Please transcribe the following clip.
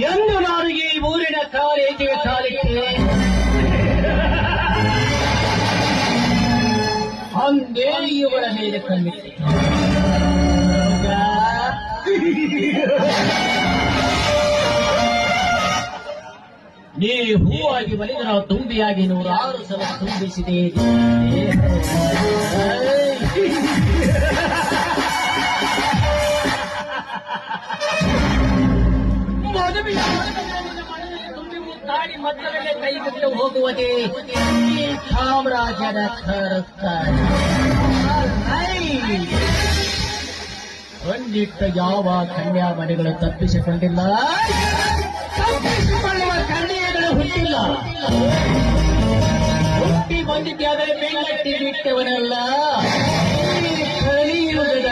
ಎಂದು ನಾನು ಈ ಊರಿನ ಕಾಲೇಜಿಗೆ ಕಾಲಿಟ್ಟೆ ಅಂದೇ ಇವರ ಮೇಲೆ ಕಣ್ಣಿಟ್ಟೆ. ನೀ ಹೂವಾಗಿ ಬಲಿದ ತುಂಬಿಯಾಗಿ ನೂರಾರು ಸಲ ತುಂಬಿಸಿದೆ. ಖಂಡಿತ ಯಾವ ಕನ್ಯಾ ಮನೆಗಳು ತಪ್ಪಿಸಿಕೊಂಡಿಲ್ಲ? ತಪ್ಪಿಸಿಕೊಳ್ಳುವ ಕನ್ಯೆಗಳು ಹುಟ್ಟಿಲ್ಲ. ಹುಟ್ಟಿ ಬಂದಿದ್ದಾದರೆ ಮೇಲಟ್ಟಿ ಬಿಟ್ಟವನಲ್ಲ. ಕಲಿಯುಗದ